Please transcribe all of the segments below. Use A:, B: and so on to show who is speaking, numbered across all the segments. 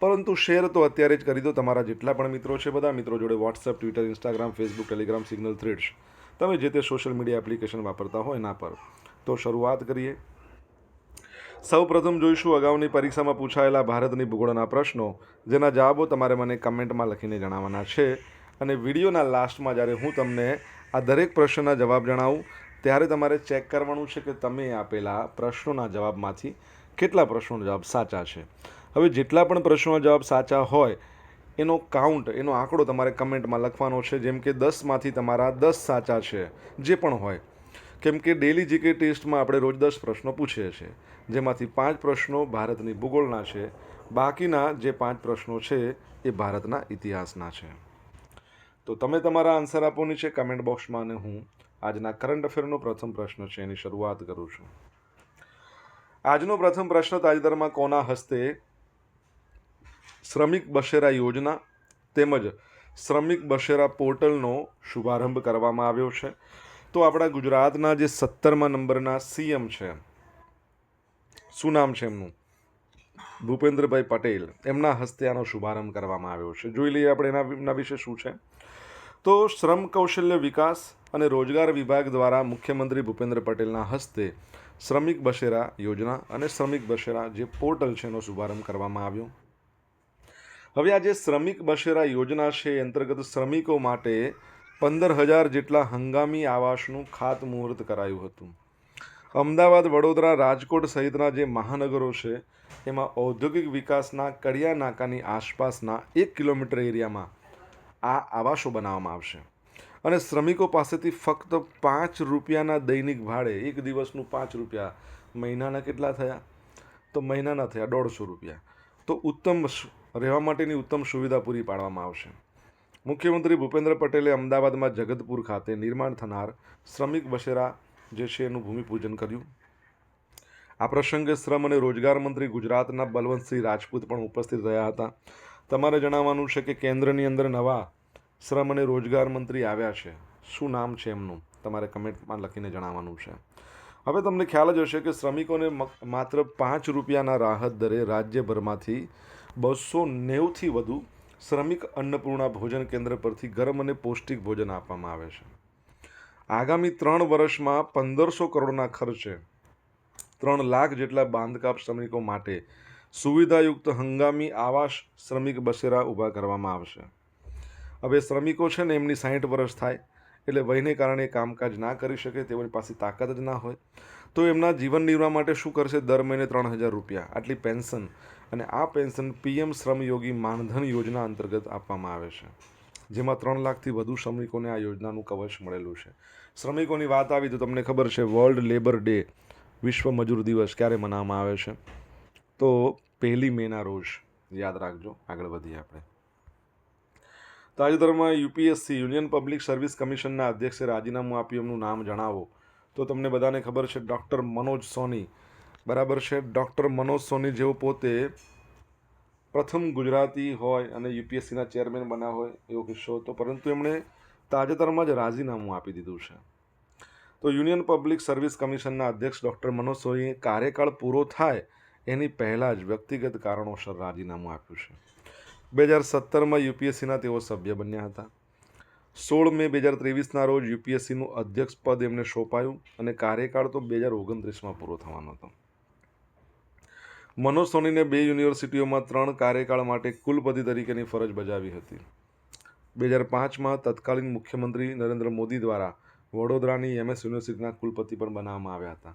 A: પરંતુ શેર તો અત્યારે જ કરી દો. તમારા જેટલા પણ મિત્રો છે, બધા મિત્રો જોડે WhatsApp Twitter Instagram Facebook Telegram Signal Threads તમે જે તે સોશિયલ મીડિયા એપ્લિકેશન વાપરતા હોય એના પર. તો શરૂઆત કરીએ. સૌ પ્રથમ જોઈશું અગાઉની પરીક્ષામાં પૂછાયેલા ભારતની ભૂગોળના પ્રશ્નો, જેના જવાબો તમારે મને કમેન્ટમાં લખીને જણાવવાના છે. અને વિડીયોના લાસ્ટમાં જ્યારે હું તમને આ દરેક પ્રશ્નના જવાબ જણાવું, ત્યારે તમારે ચેક કરવાનું છે કે તમે આપેલા પ્રશ્નોના જવાબમાંથી કેટલા પ્રશ્નોના જવાબ સાચા છે. હવે જેટલા પણ પ્રશ્નોના જવાબ સાચા હોય, એનો કાઉન્ટ એનો આંકડો તમારે કમેન્ટમાં લખવાનો છે. જેમ કે દસમાંથી તમારા દસ સાચા છે, જે પણ હોય. કેમ કે ડેલી જીકે ટેસ્ટમાં આપણે રોજ દસ પ્રશ્નો પૂછીએ છીએ. જેમાંથી પાંચ પ્રશ્નો ભારતની ભૂગોળના છે. બાકીના જે પાંચ પ્રશ્નો છે, એ ભારતના ઇતિહાસના છે. તો તમે તમારા આન્સર આપો નીચે કમેન્ટ બોક્સમાં અને હું આજના કરંટ અફેરનો પ્રથમ પ્રશ્ન છે, એની શરૂઆત કરું છું. આજનો પ્રથમ પ્રશ્ન તાજેતરમાં કોના હસ્તે શ્રમિક બસેરા યોજના તેમજ શ્રમિક બસેરા પોર્ટલનો શુભારંભ કરવામાં આવ્યો છે. તો આપણા ગુજરાતના જે સત્તરમા નંબરના સીએમ છે, શું નામ છે એમનું? ભૂપેન્દ્રભાઈ પટેલ, એમના હસ્તે આનો શુભારંભ કરવામાં આવ્યો છે. જોઈ લઈએ આપણે એના એમના વિશે શું છે. તો શ્રમ કૌશલ્ય વિકાસ અને રોજગાર વિભાગ દ્વારા મુખ્યમંત્રી ભૂપેન્દ્ર પટેલના હસ્તે શ્રમિક બસેરા યોજના અને શ્રમિક બસેરા જે પોર્ટલ છે એનો શુભારંભ કરવામાં આવ્યો. હવે આ જે શ્રમિક બસેરા યોજના છે અંતર્ગત શ્રમિકો માટે પંદર હજાર જેટલા હંગામી આવાસનું ખાતમુહૂર્ત કરાયું હતું. અમદાવાદ, વડોદરા, રાજકોટ સહિતના જે મહાનગરો છે, એમાં ઔદ્યોગિક વિકાસના કડિયા નાકાની આસપાસના એક કિલોમીટર એરિયામાં આ આવાસો બનાવવામાં આવશે. અને શ્રમિકો પાસેથી ફક્ત પાંચ રૂપિયાના દૈનિક ભાડે એક દિવસનું પાંચ રૂપિયા મહિનાના કેટલા થયા? તો મહિનાના થયા દોઢસો રૂપિયા. તો ઉત્તમ રહેવા માટેની ઉત્તમ સુવિધા પૂરી પાડવામાં આવશે. મુખ્યમંત્રી ભૂપેન્દ્ર પટેલે અમદાવાદમાં જગતપુર ખાતે નિર્માણ થનાર શ્રમિક બસેરા જે છે એનું ભૂમિપૂજન કર્યું. આ પ્રસંગે શ્રમ અને રોજગાર મંત્રી ગુજરાતના બલવંતસિંહ રાજપૂત પણ ઉપસ્થિત રહ્યા હતા. તમારે જણાવવાનું છે કે કેન્દ્રની અંદર નવા શ્રમ અને રોજગાર મંત્રી આવ્યા છે. શું નામ છે એમનું? તમારે કમેન્ટમાં લખીને જણાવવાનું છે. હવે તમને ખ્યાલ જ હશે કે શ્રમિકોને માત્ર પાંચ રૂપિયાના રાહત દરે રાજ્યભરમાંથી બસો નેવુંથી વધુ શ્રમિક અન્નપૂર્ણા ભોજન કેન્દ્ર પરથી ગરમ અને પૌષ્ટિક ભોજન આપવામાં આવે છે. આગામી ત્રણ વર્ષમાં પંદરસો કરોડના ખર્ચે ત્રણ લાખ જેટલા બાંધકામ શ્રમિકો માટે સુવિધાયુક્ત હંગામી આવાસ શ્રમિક બસેરા ઊભા કરવામાં આવશે. હવે શ્રમિકો છે ને એમની સાહીઠ વર્ષ થાય, એટલે વયને કારણે કામકાજ ના કરી શકે, તેઓની પાસે તાકાત જ ના હોય. તો એમના જીવન નિર્વાહ માટે શું કરશે? દર મહિને ત્રણ હજાર રૂપિયા. આટલી પેન્શન અને આ પેન્શન પીએમ શ્રમયોગી માનધન યોજના અંતર્ગત આપવામાં આવે છે. જેમાં ત્રણ લાખથી વધુ શ્રમિકોને આ યોજનાનું કવચ મળેલું છે. શ્રમિકોની વાત આવી તો તમને ખબર છે વર્લ્ડ લેબર ડે વિશ્વ મજૂર દિવસ ક્યારે મનાવવામાં આવે છે? તો પહેલી મેના રોજ, યાદ રાખજો, આગળ વધીએ આપણે. તાજેતરમાં યુપીએસસી, યુનિયન પબ્લિક સર્વિસ કમિશનના અધ્યક્ષે રાજીનામું આપ્યું, એમનું નામ જણાવો. તો તમને બધાને ખબર છે, ડૉક્ટર મનોજ સોની બરાબર છે. ડૉક્ટર મનોજ સોની જેઓ પોતે પ્રથમ ગુજરાતી હોય અને યુપીએસસીના ચેરમેન બન્યા હોય એવો કિસ્સો હતો. પરંતુ એમણે તાજેતરમાં જ રાજીનામું આપી દીધું છે. તો યુનિયન પબ્લિક સર્વિસ કમિશનના અધ્યક્ષ ડૉક્ટર મનોજ સોનીએ કાર્યકાળ પૂરો થાય એની પહેલાં જ વ્યક્તિગત કારણોસર રાજીનામું આપ્યું છે. બે હજાર સત્તરમાં યુપીએસસીના તેઓ સભ્ય બન્યા હતા. સોળ મે બે હજાર ત્રેવીસના રોજ યુપીએસસીનું અધ્યક્ષ પદ એમને સોંપાયું અને કાર્યકાળ તો બે હજાર ઓગણત્રીસમાં પૂરો થવાનો હતો. મનોજ સોનીને બે યુનિવર્સિટીઓમાં ત્રણ કાર્યકાળ માટે કુલપતિ તરીકેની ફરજ બજાવી હતી. બે હજાર પાંચમાં તત્કાલીન મુખ્યમંત્રી નરેન્દ્ર મોદી દ્વારા વડોદરાની એમએસ યુનિવર્સિટીના કુલપતિ પણ બનાવવામાં આવ્યા હતા.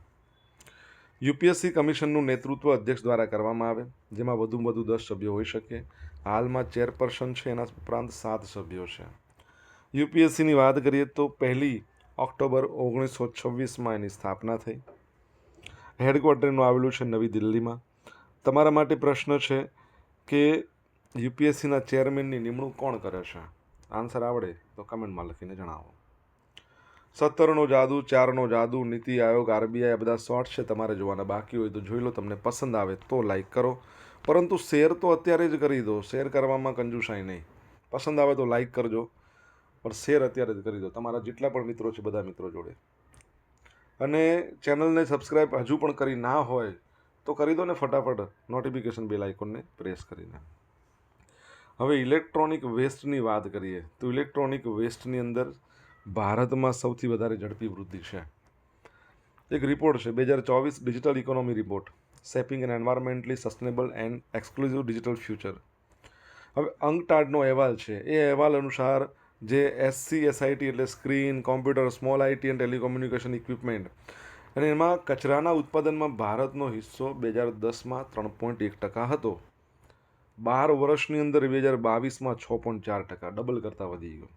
A: યુપીએસસી કમિશનનું નેતૃત્વ અધ્યક્ષ દ્વારા કરવામાં આવે, જેમાં વધુમાં વધુ દસ સભ્યો હોઈ શકે. હાલમાં ચેરપર્સન છે, એના ઉપરાંત સાત સભ્યો છે. યુપીએસસીની વાત કરીએ તો પહેલી ઓક્ટોબર ઓગણીસો છવ્વીસમાં એની સ્થાપના થઈ. હેડક્વાર્ટરનું આવેલું છે નવી દિલ્હીમાં. તમારા માટે પ્રશ્ન છે કે યુપીએસસીના ચેરમેનની નિમણૂક કોણ કરે છે? આન્સર આવડે તો કમેન્ટમાં લખીને જણાવો. સત્તરનો જાદુ, ચારનો જાદુ, નીતિ આયોગ, આરબીઆઈ, આ બધા શોર્ટ છે, તમારે જોવાના બાકી હોય તો જોઈ લો, તમને પસંદ આવે તો લાઈક કરો. પરંતુ શેર તો અત્યારે જ કરી દો, શેર કરવામાં કંજુસાઈ નહીં. પસંદ આવે તો લાઈક કરજો, પણ શેર અત્યારે જ કરી દો. તમારા જેટલા પણ મિત્રો છે, બધા મિત્રો જોડે. અને ચેનલને સબસ્ક્રાઈબ હજુ પણ કરી ના હોય તો કરી દો ને ફટાફટ નોટિફિકેશન બેલ આઇકોનને પ્રેસ કરીને. હવે ઇલેક્ટ્રોનિક વેસ્ટની વાત કરીએ, તો ઇલેક્ટ્રોનિક વેસ્ટની અંદર ભારતમાં સૌથી વધારે ઝડપી વૃદ્ધિ છે. એક રિપોર્ટ છે, બે હજાર ચોવીસ digital economy report shaping and environmentally sustainable and exclusive digital future હવે અંકટાડનો અહેવાલ છે, એ અહેવાલ અનુસાર જે એસસી એસઆઈટી એટલે screen computer small IT and telecommunication equipment અને એમાં કચરાના ઉત્પાદનમાં ભારતનો હિસ્સો બે હજાર દસમાં ત્રણ પોઈન્ટ એક ટકા હતો. બાર વર્ષની અંદર બે હજાર બાવીસમાં છ પોઈન્ટ ચાર ટકા, ડબલ કરતાં વધી ગયો.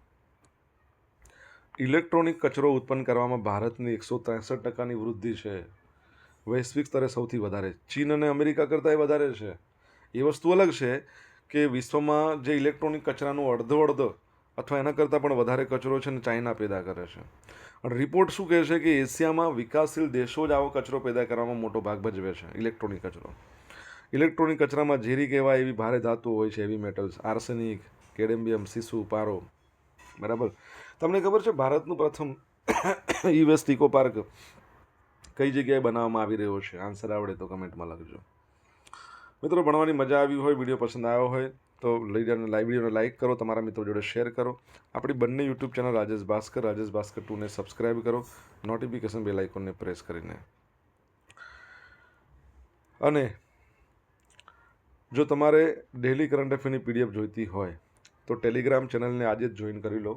A: ઇલેક્ટ્રોનિક કચરો ઉત્પન્ન કરવામાં ભારતની એકસો ત્રેસઠ ટકાની વૃદ્ધિ છે. વૈશ્વિક સ્તરે સૌથી વધારે, ચીન અને અમેરિકા કરતાં એ વધારે છે. એ વસ્તુ અલગ છે કે વિશ્વમાં જે ઇલેક્ટ્રોનિક કચરાનું અડધો અડધો અથવા એના કરતાં પણ વધારે કચરો છે ને ચાઇના પેદા કરે છે. અને રિપોર્ટ શું કહે છે કે એશિયામાં વિકાસશીલ દેશો જ આવો કચરો પેદા કરવામાં મોટો ભાગ ભજવે છે, ઇલેક્ટ્રોનિક કચરો. ઇલેક્ટ્રોનિક કચરામાં ઝેરી કહેવાય એવી ભારે ધાતુઓ હોય છે એવી મેટલ્સ આર્સેનિક કેડેમ્બિયમ સીસુ પારો બરાબર? તમને ખબર છે ભારતનું પ્રથમ ઈ ઇકો પાર્ક કઈ જગ્યાએ બનાવવામાં આવી રહ્યો છે? આન્સર આવડે તો કમેન્ટમાં લખજો. મિત્રો, ભણવાની મજા આવી હોય, વીડિયો પસંદ આવ્યો હોય તો વિડીયોને લાઇક કરો, તમારા મિત્રો જોડે શેર કરો. આપણી બંને યુટ્યુબ ચેનલ રાજેશ ભાસ્કર રાજેશ ભાસ્કર ટુને સબસ્ક્રાઈબ કરો. નોટિફિકેશન બેલ આઇકોનને પ્રેસ કરીને. અને જો તમારે ડેલી કરંટ અફેરની પીડીએફ જોઈતી હોય, તો ટેલિગ્રામ ચેનલને આજે જ જોઈન કરી લો.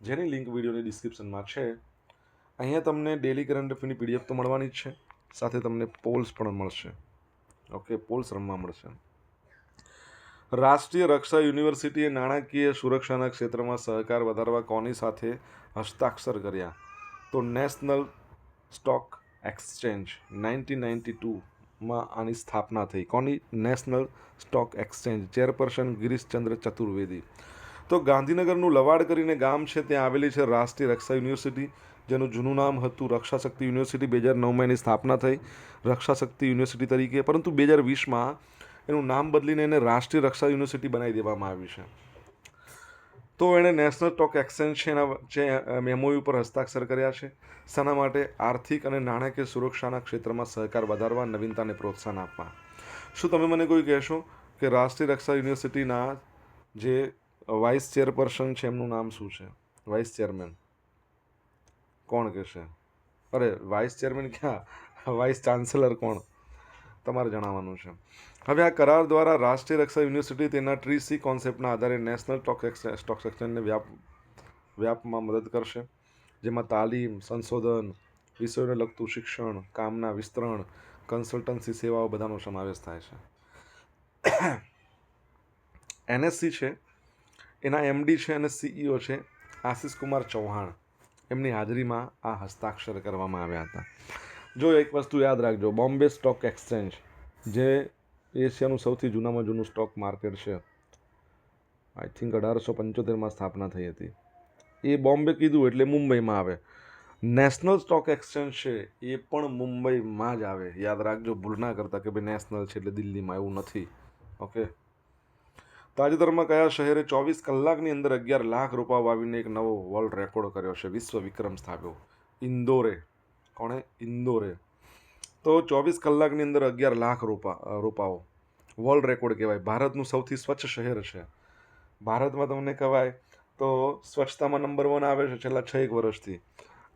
A: જેની લિંક વિડીયોની ડિસ્ક્રિપ્શનમાં છે. અહીંયા તમને ડેલી કરંટ અફેરની પીડીએફ તો મળવાની જ છે. સાથે તમને પોલ્સ પણ મળશે. ઓકે પોલ્સ રમવા મળશે. રાષ્ટ્રીય રક્ષા યુનિવર્સિટીએ નાણાકીય સુરક્ષાના ક્ષેત્રમાં સહકાર વધારવા કોની સાથે હસ્તાક્ષર કર્યા? તો National Stock Exchange nineteen ninety ટુમાં આની સ્થાપના થઈ. કોની? National Stock Exchange chairperson Girishchandra Chaturvedi. તો ગાંધીનગરનું લવાડ કરીને ગામ છે, ત્યાં આવેલી છે રાષ્ટ્રીય રક્ષા યુનિવર્સિટી, જેનું જૂનું નામ હતું રક્ષાશક્તિ યુનિવર્સિટી. બે હજાર નવમાં એની સ્થાપના થઈ રક્ષાશક્તિ યુનિવર્સિટી તરીકે. પરંતુ બે હજાર વીસમાં એનું નામ બદલીને એને રાષ્ટ્રીય રક્ષા યુનિવર્સિટી બનાવી દેવામાં આવી છે. તો એણે નેશનલ સ્ટોક એક્સચેન્જ છે એના જે મેમોયુ પર હસ્તાક્ષર કર્યા છે. શાના માટે આર્થિક અને નાણાકીય સુરક્ષાના ક્ષેત્રમાં સહકાર વધારવા, નવીનતાને પ્રોત્સાહન આપવા. શું તમે મને કોઈ કહેશો કે રાષ્ટ્રીય રક્ષા યુનિવર્સિટીના જે વાઇસ ચેરપર્સન છે, એમનું નામ શું છે? Vice chairman. કોણ કહેશે? અરે, વાઇસ ચેરમેન ક્યાં? વાઇસ ચાન્સેલર કોણ? તમારે જણાવવાનું છે. હવે આ કરાર દ્વારા રાષ્ટ્રીય રક્ષા યુનિવર્સિટી તેના ટ્રીસી કોન્સેપ્ટના આધારે નેશનલ સ્ટોક સ્ટોક એક્સચેન્જને વ્યાપ, વ્યાપમાં મદદ કરશે. જેમાં તાલીમ, સંશોધન, વિષયોને લગતું શિક્ષણ, કામના વિસ્તરણ, કન્સલ્ટન્સી સેવાઓ બધાનો સમાવેશ થાય છે. એનએસસી છે, એના એમડી છે અને સીઈઓ છે આશિષ કુમાર ચૌહાણ. એમની હાજરીમાં આ હસ્તાક્ષર કરવામાં આવ્યા હતા. જો એક વસ્તુ યાદ રાખજો બોમ્બે સ્ટોક એક્સચેન્જ જે એશિયાનું સૌથી જૂનામાં જૂનું સ્ટોક માર્કેટ છે આઈ થિંક અઢારસો પંચોતેરમાં સ્થાપના થઈ હતી. એ બોમ્બે કીધું એટલે મુંબઈમાં આવે. નેશનલ સ્ટોક એક્સચેન્જ છે, એ પણ મુંબઈમાં જ આવે. યાદ રાખજો, ભૂલ ના કરતા કે ભાઈ નેશનલ છે એટલે દિલ્હીમાં એવું નથી. ઓકે તાજેતરમાં કયા શહેરે ચોવીસ કલાકની અંદર અગિયાર લાખ રૂપિયા વાવીને એક નવો વર્લ્ડ રેકોર્ડ કર્યો છે, વિશ્વ વિક્રમ સ્થાપ્યો. ઇન્દોરે. કોણે ઇન્દોરે? તો ચોવીસ કલાકની અંદર અગિયાર લાખ રોપા રોપાઓ. વર્લ્ડ રેકોર્ડ કહેવાય. ભારતનું સૌથી સ્વચ્છ શહેર છે. ભારતમાં તમને કહેવાય તો સ્વચ્છતામાં નંબર વન આવે છે છેલ્લા છ એક વર્ષથી.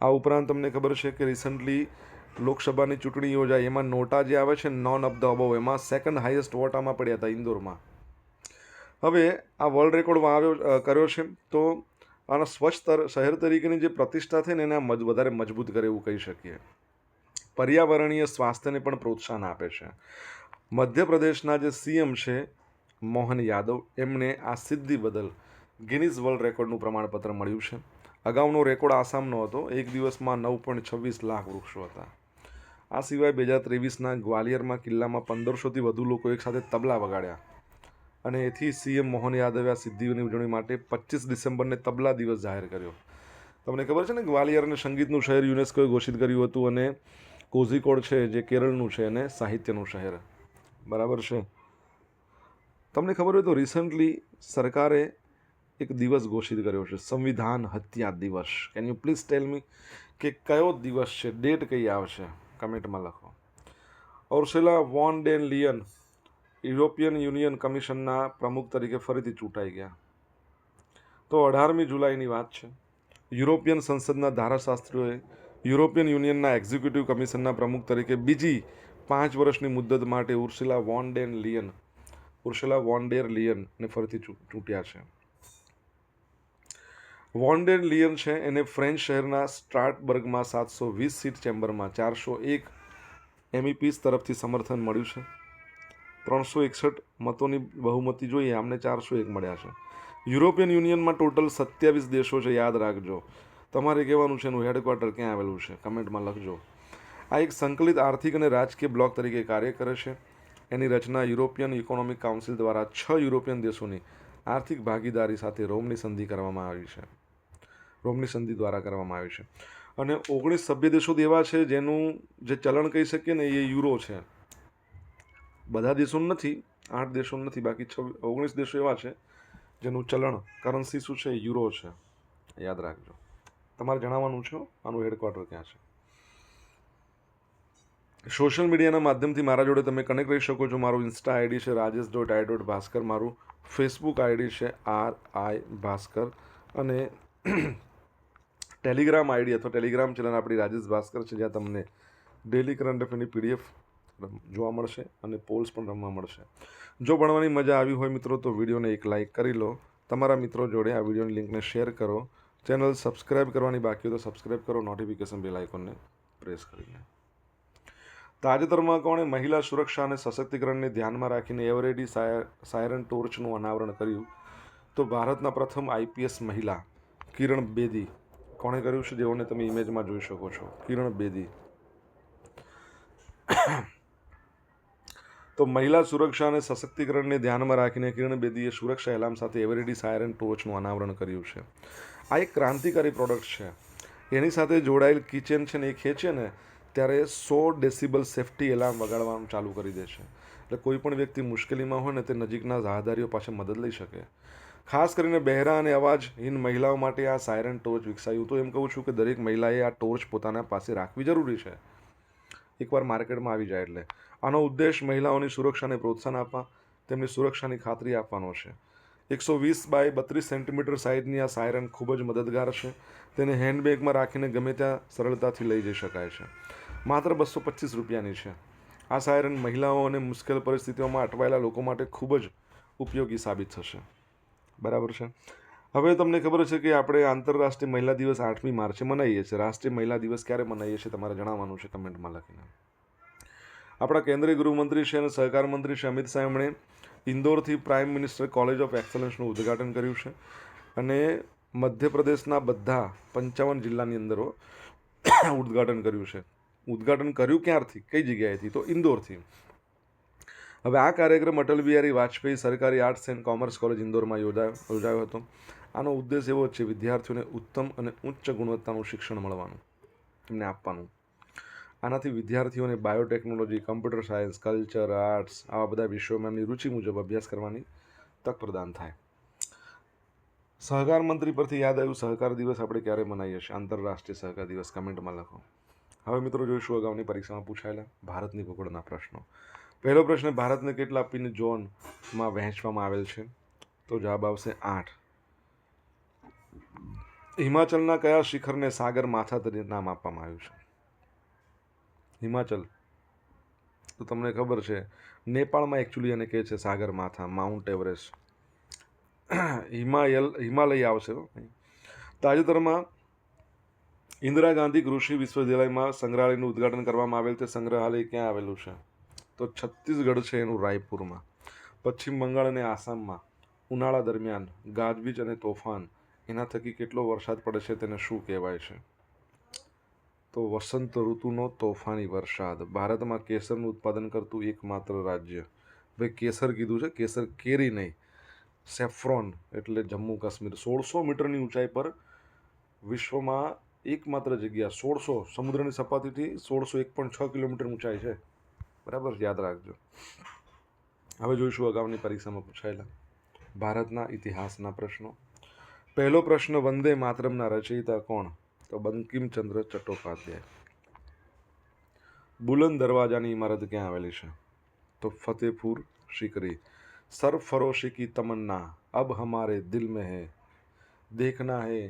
A: આ ઉપરાંત તમને ખબર છે કે રિસન્ટલી લોકસભાની ચૂંટણી યોજાઈ. એમાં નોટા જે આવે છે નોન અપ ધ અબોવ એમાં સેકન્ડ હાઈએસ્ટ વોટામાં પડ્યા હતા ઇન્દોરમાં. હવે આ વર્લ્ડ રેકોર્ડમાં આવ્યો કર્યો છે, તો અને સ્વચ્છ શહેર તરીકેની જે પ્રતિષ્ઠા થઈને એને મજ, વધારે મજબૂત કરે એવું કહી શકીએ. પર્યાવરણીય સ્વાસ્થ્યને પણ પ્રોત્સાહન આપે છે. મધ્યપ્રદેશના જે સીએમ છે, મોહન યાદવ, એમને આ સિદ્ધિ બદલ ગિનિઝ વર્લ્ડ રેકોર્ડનું પ્રમાણપત્ર મળ્યું છે. અગાઉનો રેકોર્ડ આસામનો હતો. એક દિવસમાં નવ પોઈન્ટ છવ્વીસ લાખ વૃક્ષો હતા. આ સિવાય બે હજાર ત્રેવીસના ગ્વાલિયરમાં કિલ્લામાં પંદરસોથી વધુ લોકો એકસાથે તબલા વગાડ્યા. અને એથી સીએમ મોહન યાદવે આ સિદ્ધિઓની ઉજવણી માટે પચીસ ડિસેમ્બરને તબલા દિવસ જાહેર કર્યો. તમને ખબર છે ને ગ્વાલિયર અને સંગીતનું શહેર યુનેસ્કોએ ઘોષિત કર્યું હતું અને કોઝિકોડ છે જે કેરળનું છે અને સાહિત્યનું શહેર. બરાબર છે? તમને ખબર હોય તો રિસન્ટલી સરકારે એક દિવસ ઘોષિત કર્યો છે, સંવિધાન હત્યા દિવસ. Can you please tell me કે કયો દિવસ છે? ડેટ કઈ આવશે? કમેન્ટમાં લખો. Ursula von der Leyen European Union કમિશનના પ્રમુખ તરીકે ફરીથી ચૂંટાઈ ગયા. તો અઢારમી જુલાઈની વાત છે. યુરોપિયન સંસદના ધારાશાસ્ત્રીઓએ યુરોપિયન યુનિયનના એક્ઝિક્યુટિવ કમિશનના પ્રમુખ તરીકે બીજી પાંચ વર્ષની મુદ્દત માટે ઉર્સિલા વોન ડેન લિયન ઉર્સિલા વોન ડેર લિયનને ફરીથી ચૂંટ્યા છે. વોન ડેર લિયન છે એને ફ્રેન્ચ શહેરના સ્ટ્રાટબર્ગમાં સાતસો વીસ સીટ ચેમ્બરમાં ચારસો એક એમઈપીસ તરફથી સમર્થન મળ્યું છે. ત્રણસો એકસઠ મતોની બહુમતી જોઈએ. આમને ચારસો એક મળ્યા છે. યુરોપિયન યુનિયનમાં ટોટલ સત્યાવીસ દેશો છે. યાદ રાખજો. તમારે કહેવાનું છે એનું હેડક્વાર્ટર ક્યાં આવેલું છે? કમેન્ટમાં લખજો. આ એક સંકલિત આર્થિક અને રાજકીય બ્લોક તરીકે કાર્ય કરે છે. એની રચના યુરોપિયન ઇકોનોમિક કાઉન્સિલ દ્વારા છ યુરોપિયન દેશોની આર્થિક ભાગીદારી સાથે રોમની સંધિ કરવામાં આવી છે. રોમની સંધિ દ્વારા કરવામાં આવી છે. અને ઓગણીસ સભ્ય દેશો એવા છે જેનું જે ચલણ કહી શકીએ ને એ યુરો છે. બધા દેશોનું નથી, આઠ દેશોનું નથી, બાકી છ, ઓગણીસ દેશો એવા છે જેનું ચલણ કરન્સી શું છે? યુરો છે. યાદ રાખજો. તમારે જણાવવાનું છે આનું હેડક્વાર્ટર ક્યાં છે? સોશિયલ મીડિયાના માધ્યમથી મારા જોડે તમે કનેક્ટ રહી શકો છો. મારું ઇન્સ્ટા આઈડી છે Rajesh dot I dot Bhaskar મારું ફેસબુક આઈડી છે આર આઈ ભાસ્કર અને ટેલિગ્રામ આઈડી અથવા ટેલિગ્રામ ચેનલ આપણી રાજેશ ભાસ્કર છે, જ્યાં તમને ડેલી કરંટ અફેરની પીડીએફ જોવા મળશે અને પોલ્સ પણ રમવા મળશે. જો ભણવાની મજા આવી હોય મિત્રો, તો વિડીયોને એક લાઇક કરી લો. તમારા મિત્રો જોડે આ વિડીયોની લિંકને શેર કરો. ચેનલ સબસ્ક્રાઇબ કરવાની બાકી હોય તો સબસ્ક્રાઇબ કરો. નોટિફિકેશન બેલ આઇકોનને પ્રેસ કરીને. તાજેતરમાં કોણે મહિલા સુરક્ષા અને સશક્તિકરણને ધ્યાનમાં રાખીને એવરેડી સાય સાયરન ટોર્ચનું અનાવરણ કર્યું. તો ભારતના પ્રથમ આઈપીએસ મહિલા, કિરણ બેદી. કોણે કર્યું છે? જેઓને તમે ઇમેજમાં જોઈ શકો છો. કિરણ બેદી. તો મહિલા સુરક્ષા અને સશક્તિકરણને ધ્યાનમાં રાખીને કિરણ બેદીએ સુરક્ષા એલાર્મ સાથે એવરેડી સાયરન ટોર્ચનું અનાવરણ કર્યું છે. આ એક ક્રાંતિકારી પ્રોડક્ટ છે. એની સાથે જોડાયેલ કિચન છે ને એ ખેંચે ને ત્યારે સો ડેસિબલ સેફ્ટી એલાર્મ વગાડવાનું ચાલુ કરી દે છે. એટલે કોઈ પણ વ્યક્તિ મુશ્કેલીમાં હોય ને તે નજીકના રાહદારીઓ પાસે મદદ લઈ શકે. ખાસ કરીને બહેરા અને અવાજહીન મહિલાઓ માટે આ સાયરન ટોર્ચ વિકસાયું. તો એમ કહું છું કે દરેક મહિલાએ આ ટોર્ચ પોતાના પાસે રાખવી જરૂરી છે. એકવાર માર્કેટમાં આવી જાય એટલે. આનો ઉદ્દેશ મહિલાઓની સુરક્ષાને પ્રોત્સાહન આપવા, તેમની સુરક્ષાની ખાતરી આપવાનો છે. એકસો વીસ બાય બત્રીસ સેન્ટીમીટર સાઇઝની આ સાયરન ખૂબ જ મદદગાર છે. તેને હેન્ડબેગમાં રાખીને ગમે ત્યાં સરળતાથી લઈ જઈ શકાય છે. માત્ર બસો પચીસ રૂપિયાની છે. આ સાયરન મહિલાઓ અને મુશ્કેલ પરિસ્થિતિઓમાં અટવાયેલા લોકો માટે ખૂબ જ ઉપયોગી સાબિત થશે. બરાબર છે? હવે તમને ખબર છે કે આપણે આંતરરાષ્ટ્રીય મહિલા દિવસ આઠમી માર્ચે મનાવીએ છીએ. રાષ્ટ્રીય મહિલા દિવસ ક્યારે મનાવીએ છીએ તમારે જણાવવાનું છે કમેન્ટમાં લખીને. આપણા કેન્દ્રીય ગૃહમંત્રી છે અને સહકાર મંત્રી શ્રી અમિત શાહ ઇન્દોરથી પ્રાઇમ મિનિસ્ટર કોલેજ ઓફ એક્સલન્સનું ઉદ્ઘાટન કર્યું છે. અને મધ્યપ્રદેશના બધા પંચાવન જિલ્લાની અંદર ઉદ્ઘાટન કર્યું છે. ઉદ્ઘાટન કર્યું ક્યારથી? કઈ જગ્યાએથી? તો ઇન્દોરથી. હવે આ કાર્યક્રમ અટલ બિહારી વાજપેયી સરકારી આર્ટ્સ એન્ડ કોમર્સ કોલેજ ઇન્દોરમાં યોજાયો યોજાયો હતો. આનો ઉદ્દેશ એવો છે, વિદ્યાર્થીઓને ઉત્તમ અને ઉચ્ચ ગુણવત્તાનું શિક્ષણ મળવાનું એમને આપવાનું. આનાથી વિદ્યાર્થીઓને biotechnology, computer science, culture, arts, આવા બધા વિષયોમાં એમની રુચિ મુજબ અભ્યાસ કરવાની તક પ્રદાન થાય. સહકાર મંત્રી પરથી યાદ આવ્યું, સહકાર દિવસ આપણે ક્યારે મનાવીએ છીએ? આંતરરાષ્ટ્રીય સહકાર દિવસ, કમેન્ટમાં લખો. હવે મિત્રો જોઈશું અગાઉની પરીક્ષામાં પૂછાયેલા ભારતની ભૂગોળના પ્રશ્નો. પહેલો પ્રશ્ન, ભારતને કેટલા પિન ઝોનમાં વહેંચવામાં આવેલ છે? તો જવાબ આવશે આઠ. હિમાચલના કયા શિખરને સાગર માથા તરીકે નામ આપવામાં આવ્યું છે? હિમાચલ. તો તમને ખબર છે, નેપાળમાં એકચ્યુઅલી એને કહે છે સાગર માથા માઉન્ટ એવરેસ્ટ હિમાયલ, હિમાલય આવશે તાજેતરમાં ઇન્દિરા ગાંધી કૃષિ વિશ્વવિદ્યાલયમાં સંગ્રહાલયનું ઉદ્ઘાટન કરવામાં આવેલ તે સંગ્રહાલય ક્યાં આવેલું છે? તો છત્તીસગઢ છે એનું રાયપુરમાં. પશ્ચિમ બંગાળ અને આસામમાં. ઉનાળા દરમિયાન ગાજવીજ અને તોફાન. એના થકી કેટલો વરસાદ પડે છે તેને શું કહેવાય છે? તો વસંત ઋતુનો તોફાની વરસાદ. ભારતમાં કેસરનું ઉત્પાદન કરતું એકમાત્ર રાજ્ય. ભાઈ, કેસર કીધું છે? કેસર કેરી નહીં. સેફ્રોન એટલે જમ્મુ કાશ્મીર. સોળસો મીટરની ઊંચાઈ પર વિશ્વમાં એકમાત્ર જગ્યા સોળસો. સમુદ્રની સપાટીથી સોળસો એક પોઈન્ટ છ કિલોમીટર ઊંચાઈ છે. બરાબર? યાદ રાખજો. હવે જોઈશું અગાઉની પરીક્ષામાં પૂછાયેલા ભારતના ઇતિહાસના પ્રશ્નો. પહેલો પ્રશ્ન વંદે માતરમના રચયિતા કોણ તો બંકિમચંદ્ર ચટ્ટોપાધ્યાય બુલંદ દરવાજાની ઇમારત ક્યાં આવેલી છે તો ફતેહપુર શિકરી સરફરોશી કી તમન્ના અબ હમારે દિલ મેં હૈ દેખના હૈ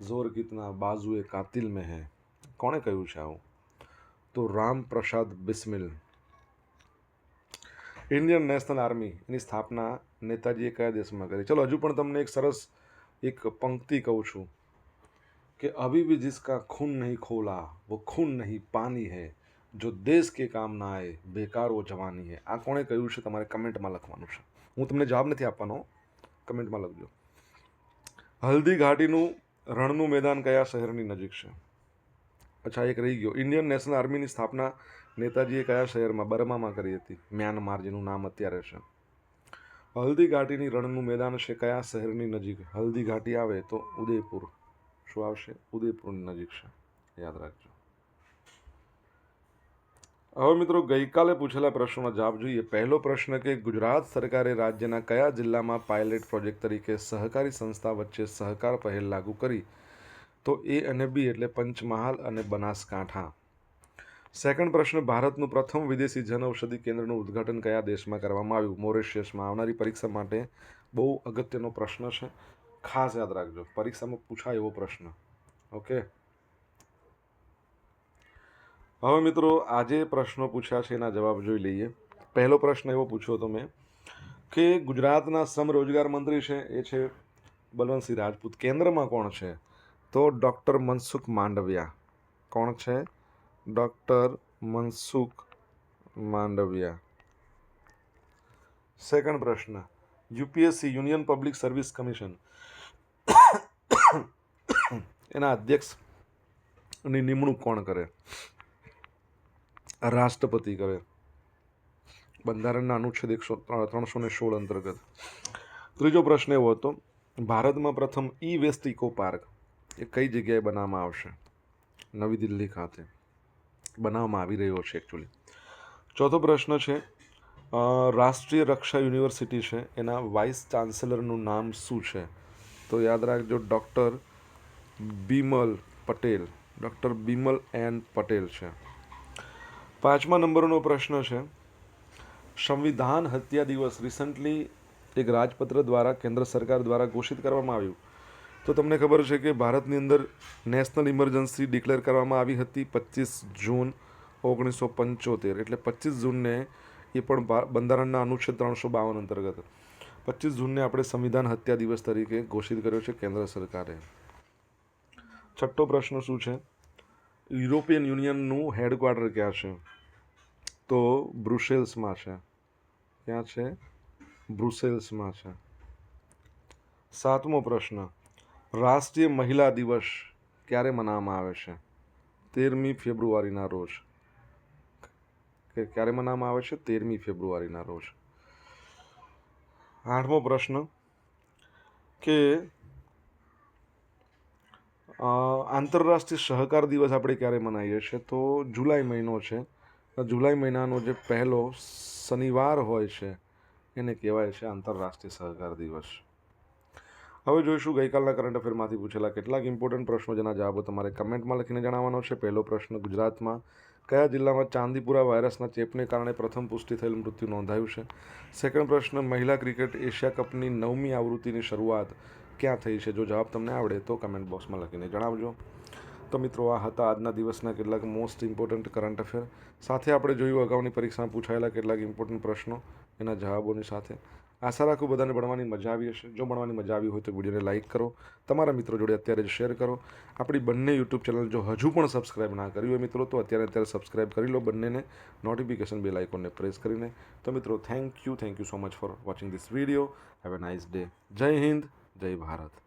A: જોર કિતના બાજુએ કાતિલ મેં હૈ કોણે કહ્યું છે આવું તો Ram Prasad Bismil Indian National Army એની સ્થાપના નેતાજીએ કયા દેશમાં કરી ચલો હજુ પણ તમને એક સરસ એક પંક્તિ કહું છું કે અભી भी जिसका ખૂન નહીં ખોલા वो ખૂન નહીં पानी है જો દેશ કે કામ ના આએ બેકારો જવાની હે. આ કોણે કહ્યું છે તમારે કમેન્ટમાં લખવાનું છે. હું તમને જવાબ નથી આપવાનો, કમેન્ટમાં લખજો. હલ્દી ઘાટીનું રણનું મેદાન કયા શહેરની નજીક છે? અચ્છા, એક રહી ગયો. ઇન્ડિયન નેશનલ આર્મીની સ્થાપના નેતાજીએ કયા શહેરમાં, બર્મામાં કરી હતી? મ્યાનમાર, જેનું નામ અત્યારે છે. હલ્દી ઘાટીની રણનું મેદાન છે કયા શહેરની નજીક? હલ્દી ઘાટી આવે તો ઉદયપુર. શું આવશે? ઉદયપુરની નજીક છે. યાદ રાખજો. હવે મિત્રો ગઈકાલે પૂછેલા પ્રશ્નોનો જવાબ જોઈએ. પહેલો પ્રશ્ન કે ગુજરાત સરકારે રાજ્યના કયા જિલ્લામાં પાયલટ પ્રોજેક્ટ તરીકે સહકારી સંસ્થા વચ્ચે સહકાર પહેલ લાગુ કરી? તો એ અને બી એટલે પંચમહાલ અને બનાસકાંઠા. સેકન્ડ પ્રશ્ન, ભારતનું પ્રથમ વિદેશી જનઔષધિ કેન્દ્રનું ઉદ્ઘાટન કયા દેશમાં કરવામાં આવ્યું? મોરેશિયસમાં આવનારી પરીક્ષા માટે બહુ અગત્યનો પ્રશ્ન છે. ખાસ યાદ રાખજો, પરીક્ષામાં પૂછાય એવો પ્રશ્ન. ઓકે? હવે મિત્રો, આજે પ્રશ્નો પૂછ્યા છે, એના જવાબ જોઈ લઈએ. પહેલો પ્રશ્ન એવો પૂછ્યો હતો મેં કે ગુજરાતના શ્રમ રોજગાર મંત્રી છે, એ છે બલવંતસિંહ રાજપૂત. કેન્દ્રમાં કોણ છે? તો ડૉક્ટર મનસુખ માંડવિયા. કોણ છે? ડૉક્ટર મનસુખ માંડવિયા. સેકન્ડ પ્રશ્ન. UPSC union public service commission. એના અધ્યક્ષની નિમણૂક કોણ કરે? રાષ્ટ્રપતિ કરે. બંધારણના અનુચ્છેદ એકસો ત્રણસો ને સોળ અંતર્ગત. ત્રીજો પ્રશ્ન એવો હતો, ભારતમાં પ્રથમ ઈ વેસ્ટ ઇકો પાર્ક એ કઈ જગ્યાએ બનાવવામાં આવશે? નવી દિલ્હી ખાતે. બનાવવામાં આવી રહ્યો છે એકચ્યુઅલી ચોથો પ્રશ્ન છે રાષ્ટ્રીય રક્ષા યુનિવર્સિટી છે, એના વાઇસ ચાન્સેલરનું નામ શું છે? તો યાદ રાખજો doctor Bimal Patel doctor Bimal N Patel છે. પાંચમા નંબરનો પ્રશ્ન છે, સંવિધાન હત્યા દિવસ રિસન્ટલી એક રાજપત્ર દ્વારા, કેન્દ્ર સરકાર દ્વારા ઘોષિત કરવામાં આવ્યું. તો તમને ખબર છે કે ભારતની અંદર નેશનલ ઇમરજન્સી ડિક્લેર કરવામાં આવી હતી પચીસ જૂન ઓગણીસો પંચોતેર. એટલે પચીસ જૂનને એ પણ બંધારણના અનુચ્છેદ ત્રણસો બાવન અંતર્ગત પચીસ જૂનને આપણે સંવિધાન હત્યા દિવસ તરીકે ઘોષિત કર્યો છે કેન્દ્ર સરકારે. છઠ્ઠો પ્રશ્ન શું છે? યુરોપિયન યુનિયનનું હેડક્વાર્ટર ક્યાં છે? તો બ્રુસેલ્સમાં છે. ક્યાં છે? બ્રુસેલ્સમાં છે. સાતમો પ્રશ્ન. રાષ્ટ્રીય મહિલા દિવસ ક્યારે મનાવવામાં આવે છે? તેરમી ફેબ્રુઆરીના રોજ. ક્યારે મનાવવામાં આવે છે? તેરમી ફેબ્રુઆરીના રોજ. આઠમો પ્રશ્ન કે આંતરરાષ્ટ્રીય સહકાર દિવસ આપણે ક્યારે મનાવીએ છીએ? તો જુલાઈ મહિનો છે. જુલાઈ મહિનાનો જે પહેલો શનિવાર હોય છે, એને કહેવાય છે આંતરરાષ્ટ્રીય સહકાર દિવસ. હવે જોઈશું ગઈકાલના કરંટ અફેરમાંથી પૂછેલા કેટલાક ઇમ્પોર્ટન્ટ પ્રશ્નો જેના જવાબો તમારે કમેન્ટમાં લખીને જણાવવાનો છે. પહેલો પ્રશ્ન, ગુજરાતમાં કયા જિલ્લામાં ચાંદીપુરા વાયરસના ચેપને કારણે પ્રથમ પુષ્ટિ થયેલ મૃત્યુ નોંધાયું છે? સેકન્ડ પ્રશ્ન, મહિલા ક્રિકેટ એશિયા કપની નવમી આવૃત્તિની શરૂઆત ક્યાં થઈ છે? જો જવાબ તમને આવડે તો કમેન્ટ બોક્સમાં લખીને જણાવજો. તો મિત્રો, આ હતા આજના દિવસના કેટલાક મોસ્ટ ઇમ્પોર્ટન્ટ કરંટ અફેર સાથે આપણે જોયું, અગાઉની પરીક્ષામાં પૂછાયેલા કેટલાક ઇમ્પોર્ટન્ટ પ્રશ્નો, એના જવાબોની સાથે આશા રાખું બધાને ભણવાની મજા આવી હશે. જો ભણવાની મજા આવી હોય તો વિડીયોને લાઇક કરો, તમારા મિત્રો જોડે અત્યારે જ શેર કરો. આપણી બંને યુટ્યુબ ચેનલ જો હજુ પણ સબસ્ક્રાઇબ ના કરી હોય મિત્રો, તો અત્યારે અત્યારે સબસ્ક્રાઇબ કરી લો બંનેને, નોટિફિકેશન બેલ આઇકોનને પ્રેસ કરીને. તો મિત્રો thank you thank you so much for watching this video have a nice day જય હિન્દ, જય ભારત.